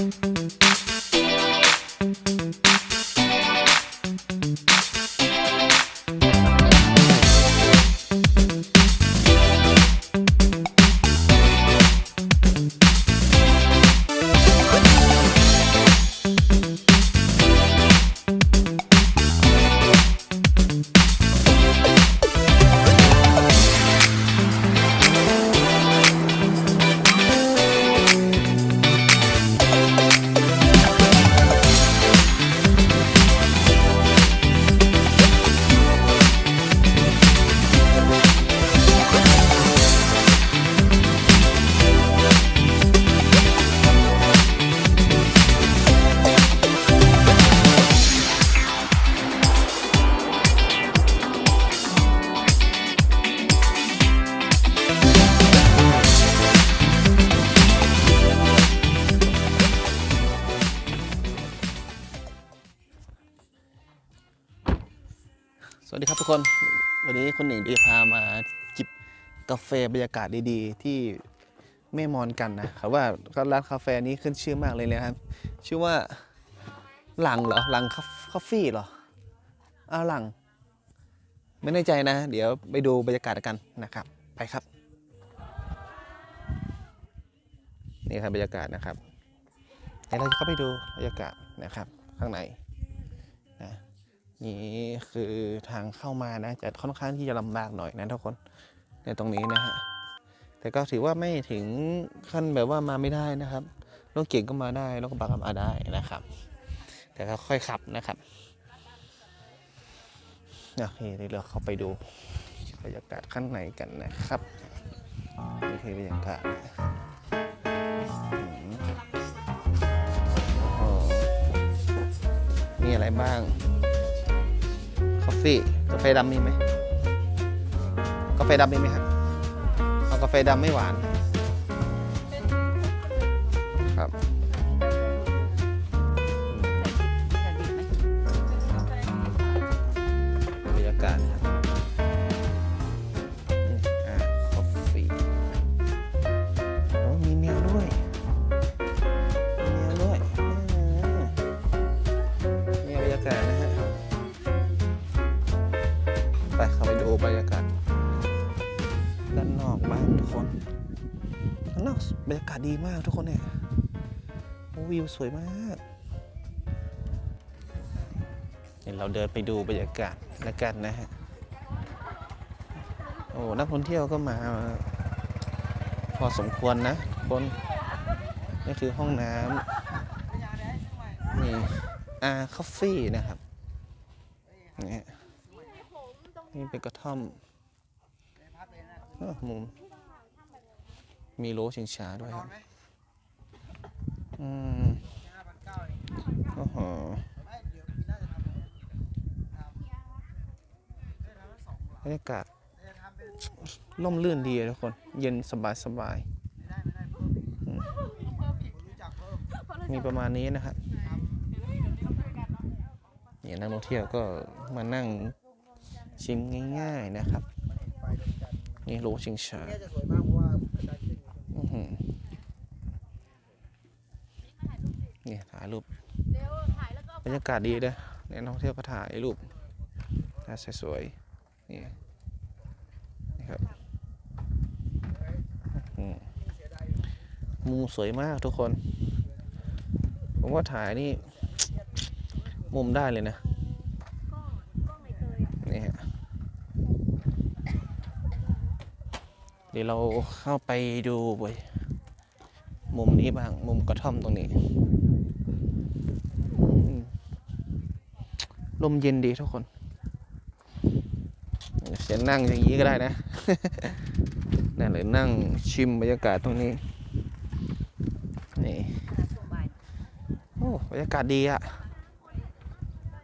สวั คน วันนี้คุณหนึ่งได้พามาจิบกาแฟบรรยากาศดีๆ ที่แม่มอนกันนะครับว่าร้านกาแฟนี้ขึ้นชื่อมากเลยนะครับ ชื่อว่าหลังเหรอหลังคอฟฟี่เหรออ้าวหลัง ไม่แน่ใจนะ เดี๋ยวไปดูบรรยากาศกันนะครับ ไปครับ นี่ครับบรรยากาศนะครับเดี๋ยวเราจะเข้าไปดูบรรยากาศนะครับ ข้างใน นี่คือทางเข้ามานะจะค่อนข้างที่จะลำบากหน่อยนะทุกคนในตรงนี้นะฮะแต่ก็ถือว่าไม่ถึงขั้นแบบว่ามาไม่ได้นะครับรถเก่งก็มาได้รถกระบะก็มาได้นะครับ แต่ก็ค่อยขับนะครับโอเคเดี๋ยวเราเข้าไปดูบรรยากาศข้างในกันนะครับนี่คือบรรยากาศมีอะไรบ้าง ฟกาแฟดำมีไหมกาแฟดำมีไหมครับเอากาแฟดำไม่หวาน ดีมากทุกคนเนี่ยวิวสวยมากเดี๋ยวเราเดินไปดูบรรยากาศแล้วกันนะฮะ โอ้นักท่องเที่ยวก็มา พอสมควรนะทุกคนนี่คือห้องน้ำนี่อาคอฟฟี่นะครับนี่นี่เป็นกระท่อมอ้มุม มีโลชิงช้าด้วยครับ อืมโอ้โหบรรยากาศร่มรื่นดีอะทุกคน เย็นสบายสบายอืมมีประมาณนี้นะครับเนี่ยนักท่องเที่ยวก็มานั่งชิมง่ายๆนะครับ นี่โลชิงช้าเนี่ยจะสวยมากเพราะว่าอาจารย์ขึ้น อื้อหือ นี่ถ่ายรูปบรรยากาศดีเลยเนี่ยนักท่องเที่ยวก็ถ่ายรูปถ่ายสวยๆนี่นี่ครับอื้อหือมุมสวยมากทุกคน ผมว่าถ่ายนี่ มุมได้เลยนะนี่ฮะเดี๋ยวเราเข้าไปดูบยมุมนี้บ้าง มุมกระท่อมตรงนี้อืม ลมเย็นดีทุกคนเสียนั่งอย่างนี้ก็ได้นะนั่นหรือนั่งชิมบรรยากาศตรงนี้นี่โอ้บรรยากาศดีอะ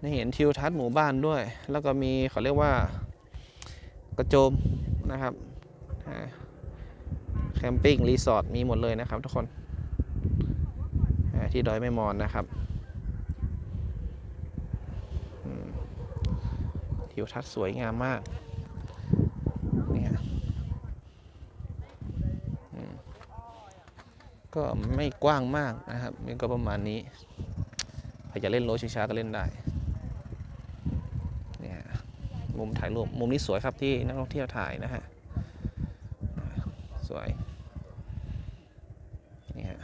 ได้เห็นทิวทัศน์หมู่บ้านด้วย แล้วก็มีเขาเรียกว่ากระโจมนะครับแคมปิ้งรีสอร์ทมีหมดเลยนะครับทุกคนที่ดอยแม่มอนนะครับอืม ทิวทัศน์สวยงามมากเนี่ฮะอืมก็ไม่กว้างมากนะครับนี่ก็ประมาณนี้ใครจะเล่นโรถช้าๆก็เล่นได้เนี่ยมุมถ่ายรูปมุมนี้สวยครับที่นักท่องเที่ยวถ่ายนะฮะสวยนี่ฮะ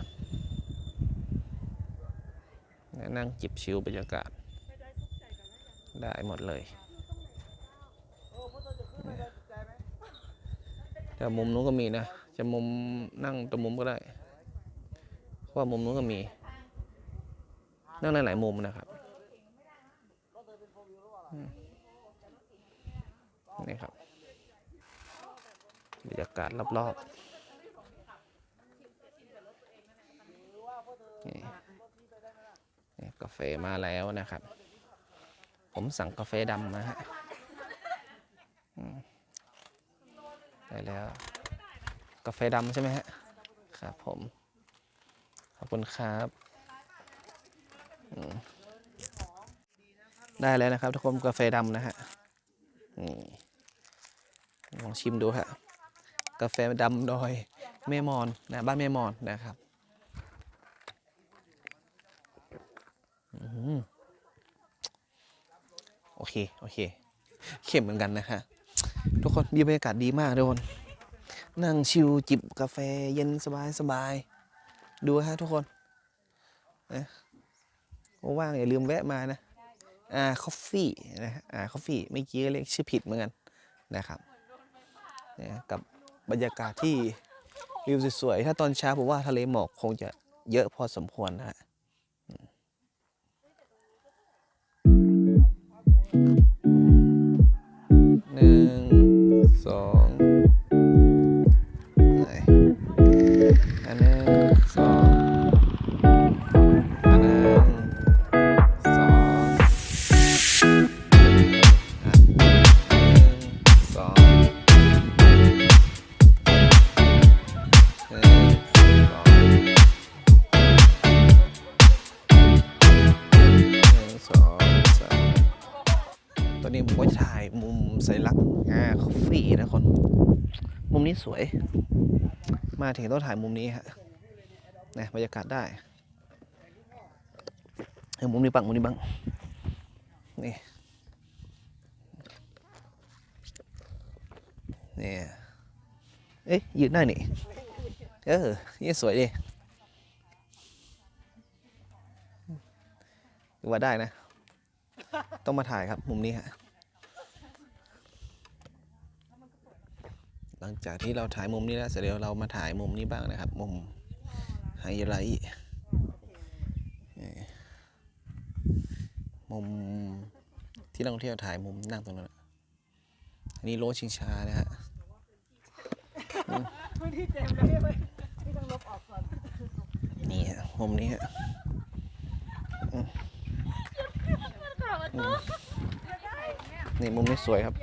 นั่งจิบชิวบรรยากาศได้หมดเลย แต่มุมนู้นก็มีนะ จะมุมนั่งตรงมุมก็ได้เพราะว่ามุมนู้นก็มี นั่งได้หลายมุมนะครับนี่ครับบรรยากาศรอบๆนี่กาแฟมาแล้วนะครับ ผมสั่งกาแฟดำมาฮะอืม ได้แล้ว กาแฟดำใช่ไหมฮะ ครับผม ขอบคุณครับได้แล้วนะครับ ทุกคนกาแฟดำนะฮะนี่ลองชิมดูฮะ กาแฟดำดอยแม่มอนนะบ้านแม่มอนนะครับอโอเค โอเค เข้มเหมือนกันนะฮะ ทุกคนดีบรรยากาศดีมากทุกคน นั่งชิลจิบกาแฟเย็นสบายสบาย ดูฮะทุกคนนะว่างอย่าลืมแวะมานะอ่าคอฟฟี่นะอ่าคอฟฟี่เมื่อกี้เรียกชื่อผิดเหมือนกันนะครับเนี่ยกับบรรยากาศที่วิวสวยๆถ้าตอนเช้าผมว่าทะเลหมอกคงจะเยอะพอสมควรนะฮะ ห สัญลักอ่าคอฟฟี่นะคน มุมนี้สวย มาถึงต้องถ่ายมุมนี้ฮะนะบรรยากาศได้เออมุมนี้บังมุมนี้บังนี่นี่ยเอ๊ะยืนได้นี่เออนี่สวยดิว่าได้นะ ต้องมาถ่ายครับ มุมนี้ฮะ หลัง จากที่เราถ่ายมุมนี้แล้วเสร็จเดี๋ยวเรามาถ่ายมุมนี้บ้างนะครับ มุมไฮไลท์มุมที่นักท่องเที่ยวถ่ายมุมนั่งตรงนั้นอันนี้โลชิงช้านะฮะนี่ฮะมุมนี้ฮะนี่มุมนี้สวยครับ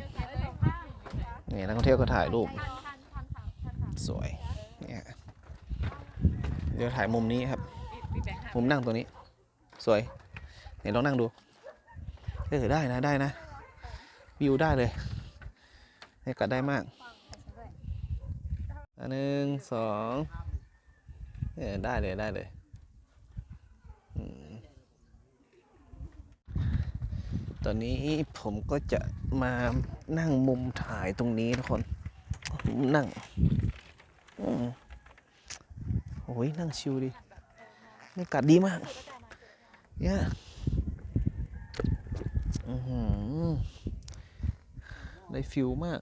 นี่นักท่องเที่ยวก็ถ่ายรูป สวยนี่ฮะเดี๋ยวถ่ายมุมนี้ครับ มุมนั่งตัวนี้ สวยไหนลองนั่งดูเออได้นะได้นะ วิวได้เลยบรรยากาศได้มากอันหนึ่งสองเออได้เลยได้เลยอืมตอนนี้ผมก็จะมานั่งมุมถ่ายตรงนี้ทุกคนมุมนั่งอืม โอ้ยนั่งชิวดิบรรยากาศดีมาก เนี่ยอื้อหือได้ฟิลมาก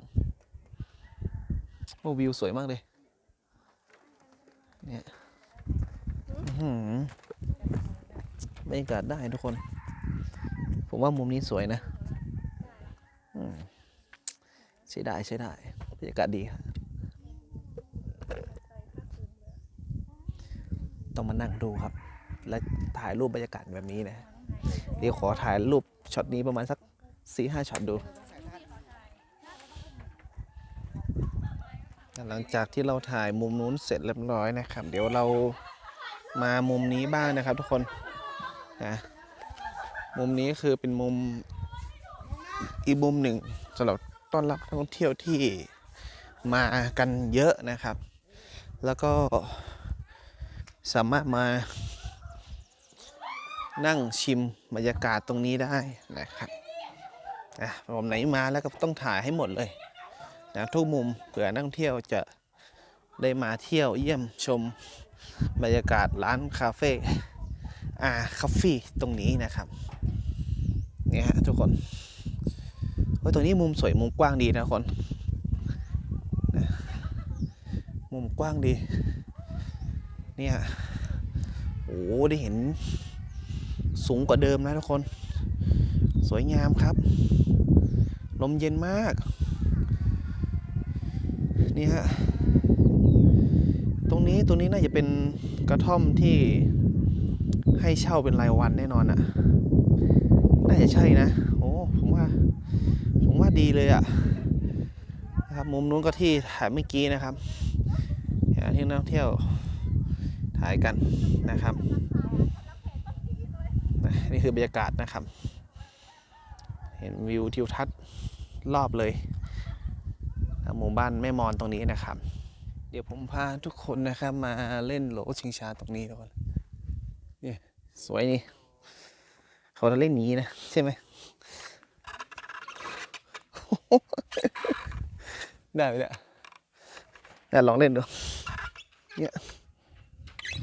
โอ้วิวสวยมากเลย เนี่ยอื้อหือบรรยากาศได้ทุกคน ผมว่ามุมนี้สวยนะใช้ได้ใช้ได้บรรยากาศดีครับ ต้องมานั่งดูครับ และถ่ายรูปบรรยากาศแบบนี้นะ เดี๋ยวขอถ่ายรูปช็อตนี้ประมาณสักสี่ห้าช็อตดู หลังจากที่เราถ่ายมุมนู้นเสร็จเรียบร้อยนะครับ เดี๋ยวเรามามุมนี้บ้างนะครับทุกคนนะมุมนี้คือเป็นมุมอีกมุมหนึ่งสำหรับต้อนรับนักท่องเที่ยวที่มากันเยอะนะครับ แล้วก็ สามารถมานั่งชิมบรรยากาศตรงนี้ได้นะครับอะผมไหนมาแล้วก็ต้องถ่ายให้หมดเลยนะทุกมุมเผื่อนักท่องเที่ยวจะได้มาเที่ยวเยี่ยมชมบรรยากาศร้านคาเฟ่อาคาเฟ่ตรงนี้นะครับเนี่ยฮะทุกคนโอ้ยตรงนี้มุมสวยมุมกว้างดีนะทุกคน มุมกว้างดี เนี่ยโอ้ได้เห็นสูงกว่าเดิมนะทุกคน สวยงามครับ ลมเย็นมาก นี่ฮะ ตรงนี้ตรงนี้น่าจะเป็นกระท่อมที่ให้เช่าเป็นรายวันแน่นอนอะน่าจะใช่นะ โอ้ ผมว่า ผมว่าดีเลยอะนะครับ มุมนู้นก็ที่ถ่ายเมื่อกี้นะครับเห็นที่นักท่องเที่ยวายกันนะครับนี่คือบรรยากาศนะครับ เห็นวิวทิวทัศน์รอบเลยหมู่บ้านแม่มอนตรงนี้นะครับ เดี๋ยวผมพาทุกคนนะครับ มาเล่นโหลชิงชาตรงนี้ทุกคนนี่สวยนี่เขาจะเล่นนี้นะใช่ไหมได้ไหมเนี่ยลองเล่นดูเนี่ย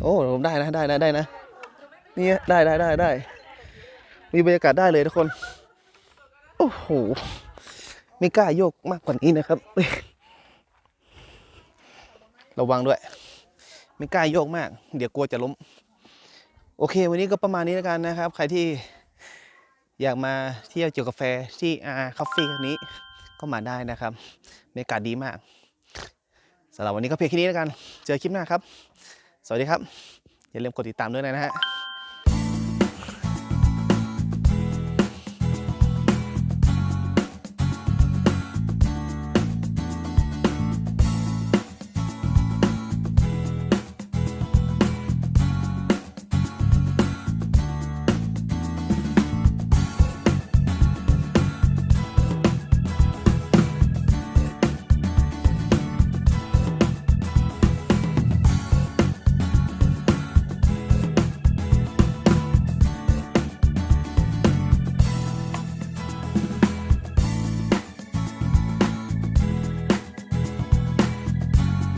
โอ้ผมได้นะได้ได้ได้นะนี่ได้ได้ได้ได้มีบรรยากาศได้เลยทุกคน โอ้โหไม่กล้าโยกมากกว่านี้นะครับ ระวังด้วย ไม่กล้าโยกมาก เดี๋ยวกลัวจะล้ม โอเค วันนี้ก็ประมาณนี้แล้วกันนะครับ ใครที่อยากมาเที่ยวจียวกาแฟที่อาคาเฟ่นี้ก็มาได้นะครับบรรยากาศดีมากสำหรับวันนี้ก็เพียงแค่นี้แล้วกัน เจอคลิปหน้าครับ สวัสดีครับ อย่าลืมกดติดตามด้วยนะฮะ